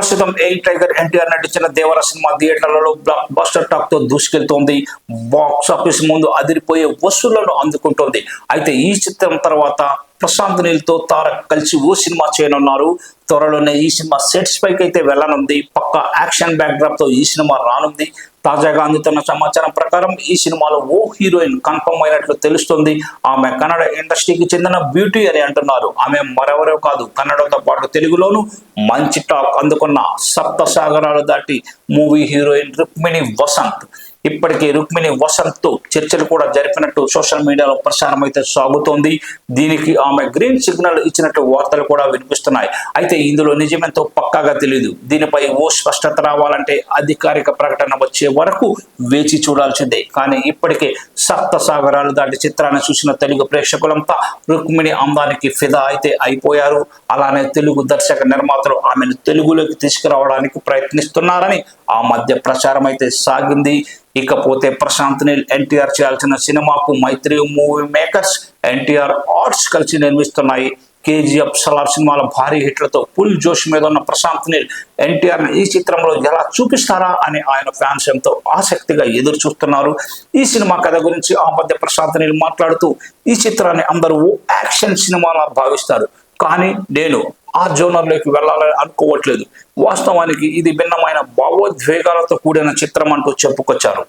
ప్రస్తుతం air tiger NTR నటించిన Devara cinema థియేటర్లలో బ్లాక్ బస్టర్ టాక్తో దూసుకెళ్తోంది. బాక్స్ ఆఫీస్ ముందు అదిరిపోయే వసూళ్ళను అందుకుంటోంది. అయితే ఈ చిత్రం తర్వాత ప్రశాంత్ నీల్తో తారక్ కలిసి ఓ సినిమా చేయనున్నారు. త్వరలోనే ఈ సినిమా సెట్స్ పైకి అయితే వెళ్ళనుంది. పక్క యాక్షన్ బ్యాక్డ్రాప్తో ఈ సినిమా రానుంది. తాజాగా అందుతున్న సమాచారం ప్రకారం ఈ సినిమాలో ఓ హీరోయిన్ కన్ఫర్మ్ అయినట్లు తెలుస్తుంది. ఆమె కన్నడ ఇండస్ట్రీకి చెందిన బ్యూటీ అని అంటున్నారు. ఆమె మరెవరో కాదు కన్నడతో పాటు తెలుగులోను మంచి టాక్ అందుకున్న సప్త సాగరాలు దాటి మూవీ హీరోయిన్ రుక్మిణి వసంత్. ఇప్పటికే రుక్మిణి వసంత్తో చర్చలు కూడా జరిపినట్టు సోషల్ మీడియాలో ప్రసారం అయితే సాగుతోంది. దీనికి ఆమె గ్రీన్ సిగ్నల్ ఇచ్చినట్టు వార్తలు కూడా వినిపిస్తున్నాయి. అయితే ఇందులో నిజమెంతో పక్కాగా తెలియదు దీనిపై ఓ స్పష్టత రావాలంటే అధికారిక ప్రకటన వచ్చే వరకు వేచి చూడాల్సిందే. కానీ ఇప్పటికే సప్త సాగరాలు దాటి చిత్రాన్ని చూసిన తెలుగు ప్రేక్షకులంతా రుక్మిణి అందానికి ఫిదా అయితే అయిపోయారు. అలానే తెలుగు దర్శక నిర్మాతలు ఆమెను తెలుగులోకి తీసుకురావడానికి ప్రయత్నిస్తున్నారని ఆ మధ్య ప్రచారం అయితే సాగింది. ఇకపోతే ప్రశాంత్ని ఎన్టీఆర్ చేయాల్సిన సినిమాకు Mythri movie makers NTR arts కలిసి నిర్మిస్తున్నాయి. కేజీఎఫ్ సలార్ సినిమాల భారీ హిట్లతో ఫుల్ జోష్ మీద ఉన్న ప్రశాంత్ నీల్ ఎన్టీఆర్ ఈ చిత్రంలో ఎలా చూపిస్తారా అని ఆయన ఫ్యాన్స్ ఎంతో ఆసక్తిగా ఎదురు చూస్తున్నారు ఈ సినిమా కథ గురించి ఆ మధ్య ప్రశాంత్ నీల్ మాట్లాడుతూ ఈ చిత్రాన్ని అందరూ యాక్షన్ సినిమాలా భావిస్తారు. కానీ నేను ఆ జోనర్లోకి వెళ్ళాలని అనుకోవట్లేదు. వాస్తవానికి ఇది భిన్నమైన భావోద్వేగాలతో కూడిన చిత్రం అంటూ చెప్పుకొచ్చారు.